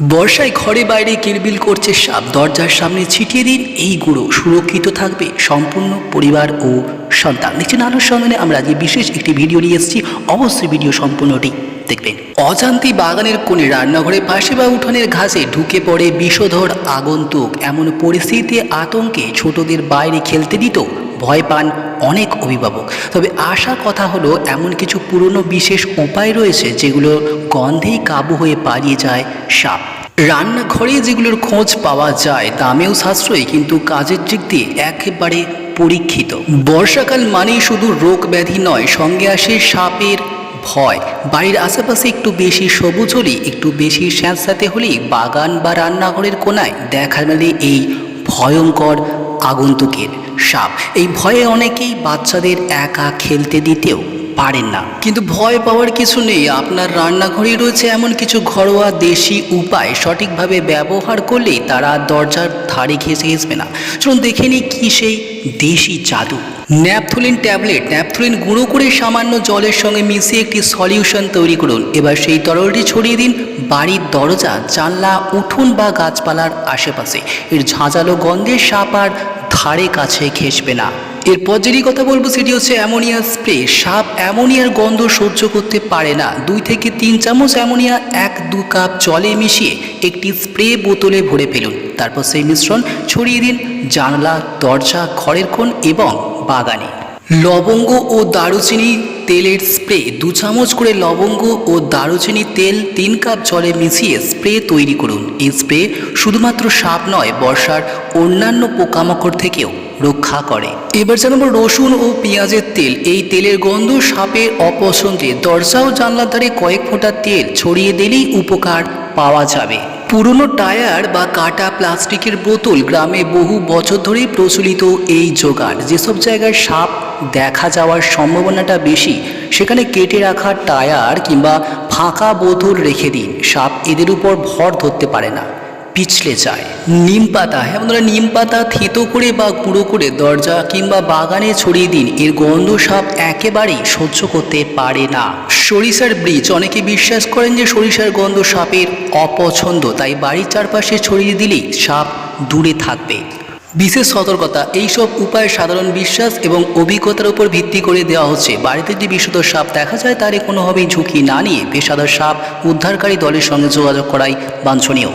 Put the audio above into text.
বর্ষায় ঘরে বাইরে কিলবিল করছে সাপ। দরজার সামনে ছিটিয়ে দিন এই গুঁড়ো। সুরক্ষিত থাকবে সম্পূর্ণ পরিবার ও সন্তান। নিচে নানুর সন্ধানে আমরা আজকে বিশেষ একটি ভিডিও নিয়ে এসেছি। অবশ্যই ভিডিও সম্পূর্ণটি দেখবেন অজান্তি বাগানের কোণে রান্নাঘরে পাশে বা উঠোনের ঘাসে ঢুকে পড়ে বিষধর আগন্তুক। এমন পরিস্থিতিতে আতঙ্কে ছোটদের বাইরে খেলতে দিত ভয় পান অনেক অভিভাবক। তবে আশা কথা হলো, এমন কিছু পুরনো বিশেষ উপায় রয়েছে যেগুলো গন্ধেই কাবু হয়ে পালিয়ে যায় সাপ। রান্নাঘরে যেগুলোর খোঁজ পাওয়া যায় দামেও সাশ্রয়ী, কিন্তু কাজের দিক দিয়ে একেবারে পরীক্ষিত। বর্ষাকাল মানেই শুধু রোগ ব্যাধি নয়, সঙ্গে আসে সাপের ভয় বাড়ির আশেপাশে একটু বেশি সবুজ হলে একটু বেশি স্যাঁতস্যাঁতে হলেই বাগান বা রান্নাঘরের কোনায় দেখা মেলে এই ভয়ঙ্কর আগন্তুকের সাপ। এই ভয়ে অনেকেই বাচ্চাদের একা খেলতে দিতেও পারেন না। কিন্তু ভয় পাওয়ার কিছু নেই। আপনার রান্নাঘরে রয়েছে এমন কিছু ঘরোয়া দেশি উপায়। সঠিকভাবে ব্যবহার করলেই তারা দরজার ধারে ঘেসে ঘেসবে না। চলুন দেখে নিই কী সেই দেশি জাদু। Naphthalene tablet. ন্যাপথলিন গুঁড়ো করে সামান্য জলের সঙ্গে মিশিয়ে একটি সলিউশন তৈরি করুন। এবার সেই তরলটি ছড়িয়ে দিন বাড়ির দরজা, জানলা, উঠোন বা গাছপালার আশেপাশে। এর ঝাঁঝালো গন্ধে সাপ আর ধারে কাছে ঘেসবে না। এরপর যেটি কথা বলব সেটি হচ্ছে অ্যামোনিয়া স্প্রে। সাপ অ্যামোনিয়ার গন্ধ সহ্য করতে পারে না। দুই থেকে তিন চামচ অ্যামোনিয়া এক দু কাপ জলে মিশিয়ে একটি স্প্রে বোতলে ভরে ফেলুন। তারপর সেই মিশ্রণ ছড়িয়ে দিন জানলা, দরজা, ঘরের কোণ এবং বাগানে। লবঙ্গ ও দারুচিনি তেলের স্প্রে। দু চামচ করে লবঙ্গ ও দারুচিনি তেল তিন কাপ জলে মিশিয়ে স্প্রে তৈরি করুন। এই স্প্রে শুধুমাত্র সাপ নয়, বর্ষার অন্যান্য পোকামাকড় থেকেও রক্ষা করে। এবার জানাব রসুন ও পেঁয়াজের তেল। এই তেলের গন্ধ সাপের অপছন্দে দরজা ও জানলার ধারে কয়েক ফোঁটা তেল ছড়িয়ে দিলেই উপকার পাওয়া যাবে। পুরনো টায়ার বা কাটা প্লাস্টিকের বোতল গ্রামে বহু বছর ধরেই প্রচলিত এই জোগাড়। যেসব জায়গায় সাপ দেখা যাওয়ার সম্ভাবনাটা বেশি, সেখানে কেটে রাখা টায়ার কিংবা ফাঁকা বোতল রেখে দিন। সাপ এদের উপর ভর ধরতে পারে না। পিছলে যায়। নিম পাতা হ্যাঁ বন্ধুরা, নিম পাতা থেতো করে বা গুঁড়ো করে দরজা কিংবা বাগানে ছড়িয়ে দিন। এর গন্ধ সাপ একেবারেই সহ্য করতে পারে না। সরিষার ব্রিজ অনেকে বিশ্বাস করেন যে সরিষার গন্ধ সাপের অপছন্দ, তাই বাড়ির চারপাশে ছড়িয়ে দিলেই সাপ দূরে থাকবে। বিশেষ সতর্কতা, এইসব উপায় সাধারণ বিশ্বাস এবং অভিজ্ঞতার উপর ভিত্তি করে দেওয়া হচ্ছে। বাড়িতে যদি বিষধর সাপ দেখা যায় তারে কোনোভাবেই ঝুঁকি না নিয়ে পেশাদার সাপ উদ্ধারকারী দলের সঙ্গে যোগাযোগ করাই বাঞ্ছনীয়।